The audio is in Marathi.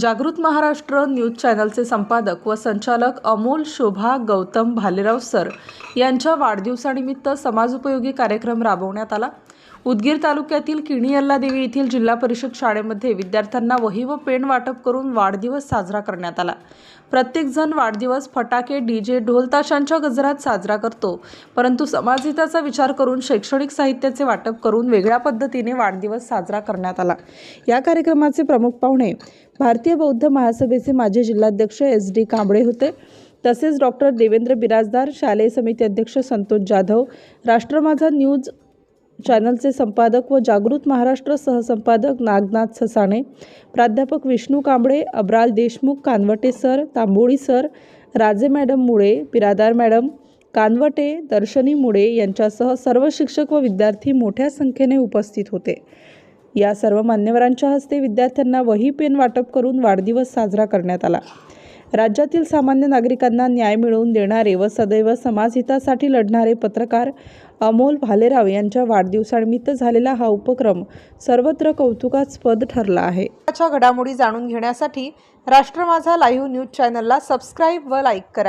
जागृत महाराष्ट्र न्यूज चॅनलचे संपादक व संचालक अमोल शोभा गौतम भालेराव सर यांच्या वाढदिवसानिमित्त समाजोपयोगी कार्यक्रम राबवण्यात आला. उदगीर तालुक्यातील किणी देवी येथील जिल्हा परिषद शाळेमध्ये विद्यार्थ्यांना वही व पेन वाटप करून वाढदिवस साजरा करण्यात आला. प्रत्येकजण वाढदिवस फटाके डीजे ढोलताशांच्या गजरात साजरा करतो. परंतु समाजहिताचा विचार करून शैक्षणिक साहित्याचे वाटप करून वेगळ्या पद्धतीने वाढदिवस साजरा करण्यात आला. या कार्यक्रमाचे प्रमुख पाहुणे भारतीय बौद्ध महासभेचे माजी जिल्हाध्यक्ष एस डी कांबळे होते. तसेच डॉक्टर देवेंद्र बिराजदार शालेय समिती अध्यक्ष संतोष जाधव राष्ट्र माझा न्यूज चॅनलचे संपादक व जागृत महाराष्ट्र सहसंपादक नागनाथ ससाणे प्राध्यापक Vishnu Kamble Abral Deshmukh Kanwate sir Tamboli sir Raje madam Mule Biradar madam Kanwate दर्शनी मुळे यांच्यासह सर्व शिक्षक व विद्यार्थी मोठ्या संख्येने उपस्थित होते. या सर्व मान्यवरांच्या हस्ते विद्यार्थ्यांना वही पेन वाटप करून वाढदिवस साजरा करण्यात आला. राज्यातील सामान्य नागरिकांना न्याय मिळवून देणारे व सदैव समाजहितासाठी लढणारे पत्रकार अमोल भालेराव यांच्या वाढदिवसानिमित्त झालेला हा उपक्रम सर्वत्र कौतुकास्पद ठरला आहे. घडामोडी जाणून घेण्यासाठी राष्ट्र माझा लाईव्ह न्यूज चॅनलला सबस्क्राईब व लाईक करा.